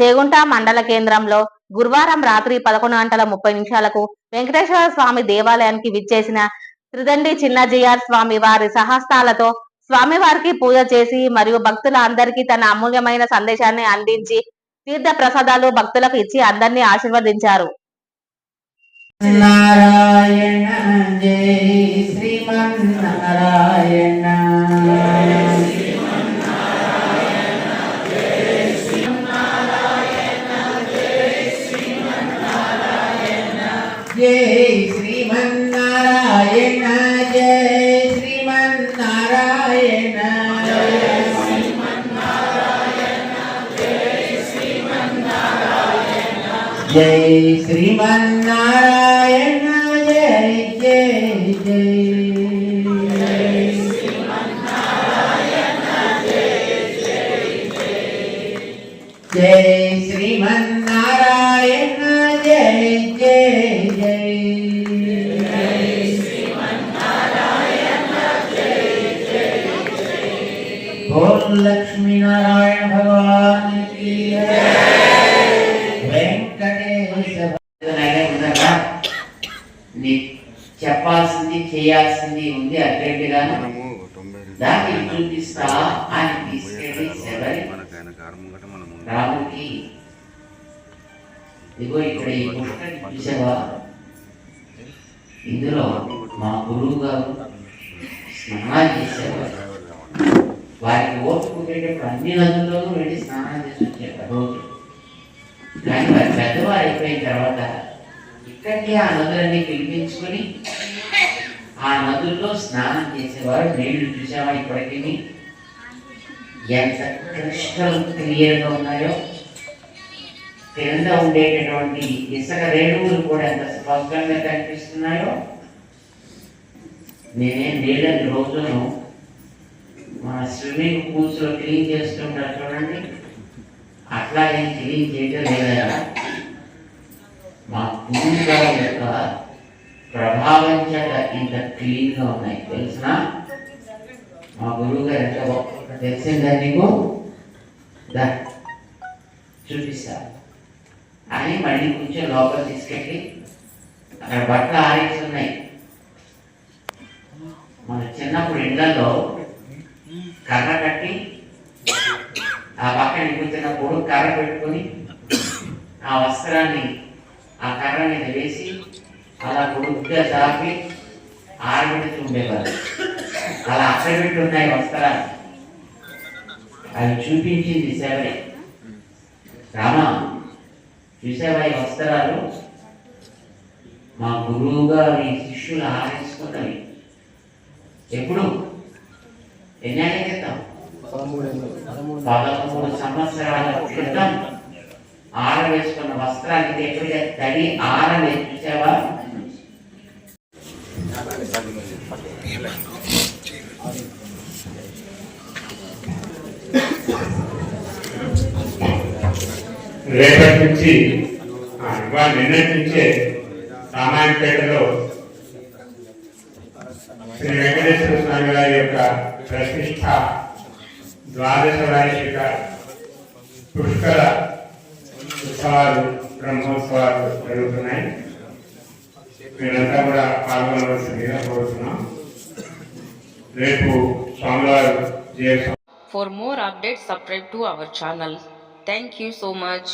చేగుంట మండల కేంద్రంలో గురువారం రాత్రి పదకొండు గంటల ముప్పై నిమిషాలకు వెంకటేశ్వర స్వామి దేవాలయానికి విచ్చేసిన త్రిదండి చిన్నజీఆర్ స్వామి వారి సహస్తాలతో స్వామివారికి పూజ చేసి మరియు భక్తుల అందరికీ తన అమూల్యమైన సందేశాన్ని అందించి తీర్థ ప్రసాదాలు భక్తులకు ఇచ్చి అందరినీ ఆశీర్వదించారు. నారాయణ జై శ్రీమన్నారాయణ. జై శ్రీమన్నారాయణ జై శ్రీమన్నారాయణ. జై శ్రీమన్నారాయణ జై జై జై. జై శ్రీమన్నారాయణ జై జై. ఓం లక్ష్మీనారాయణ భగవాన్ చెప్పాల్సింది చేయాల్సింది ఉంది రెండు దాన్ని చూపిస్తా అని తీసుకెళ్ళి శబరి. ఇదిగో ఇక్కడ ఈ చూసావా? ఇందులో మా గురువు గారు స్నానాలు చేసేవారు. వారికి ఓటు కుట్టేటప్పుడు అన్ని నదుల్లోనూ వెళ్ళి స్నానం చేసి వచ్చారు రోజు కానీ వారి పెద్దవారు అయిపోయిన తర్వాత ఇక్కడికి ఆ నదులన్నీ పిలిపించుకొని ఆ నదుల్లో స్నానం చేసేవారు. నీళ్ళు చూసావా ఇప్పటికీ ఎంత క్రిస్టల్ క్లియర్గా ఉన్నాయో. క్రింద ఉండేటటువంటి ఇసుక రేణువులు కూడా ఎంత స్పష్టంగా కనిపిస్తున్నాయో. నేనే నీళ్ళని రోజును మన స్విమ్మింగ్ పూల్స్లో క్లీన్ చేస్తుంటారు చూడండి. అట్లా నేను క్లీన్ చేయటం లేదా మా పూల్ యొక్క ప్రభావం చేత ఇంత క్లీన్గా ఉన్నాయి తెలిసిన? మా గురువు గారు ఎంత గొప్ప తెలిసిందా నీకు? దా చూపిస్తా. అని మళ్ళీ కొంచెం లోపల తీసుకెళ్ళి అక్కడ బట్టలు ఆరేసి ఉన్నాయి. మన చిన్నప్పుడు ఇళ్ళలో కర్ర కట్టి ఆ పక్కన కూర్చున్నప్పుడు కర్ర పెట్టుకొని ఆ వస్త్రాన్ని ఆ కర్ర మీద వేసి అలా పొడుగ్గా దాపి ఆరబెడుతూ ఉండేవారు. అలా అక్కడబెట్టి ఉన్నాయి వస్త్రాలు. అవి చూపించింది శబరి రామా చూసావా ఈ వస్త్రాలు? మా గురువు మీ శిష్యులు ఆరేసుకున్నవి ఎప్పుడు? ఎన్నేళ్ళ దాదాపు మూడు సంవత్సరాల క్రితం ఆరవేసుకున్న వస్త్రాన్ని దగ్గర తడి ఆరవే చూసావా రేపటి నుంచి నిన్నటి నుంచే రామాయణపేటలో శ్రీ వెంకటేశ్వర స్వామి గారి యొక్క ప్రతిష్ట ద్వాదశ వార్షిక పుష్కర ఉత్సవాలు బ్రహ్మోత్సవాలు జరుగుతున్నాయి మీరంతా కూడా పాల్గొనవలసిందిగా కోరుతున్నాం రేపు స్వామివారు జయ For more updates, subscribe to our channel. Thank you so much.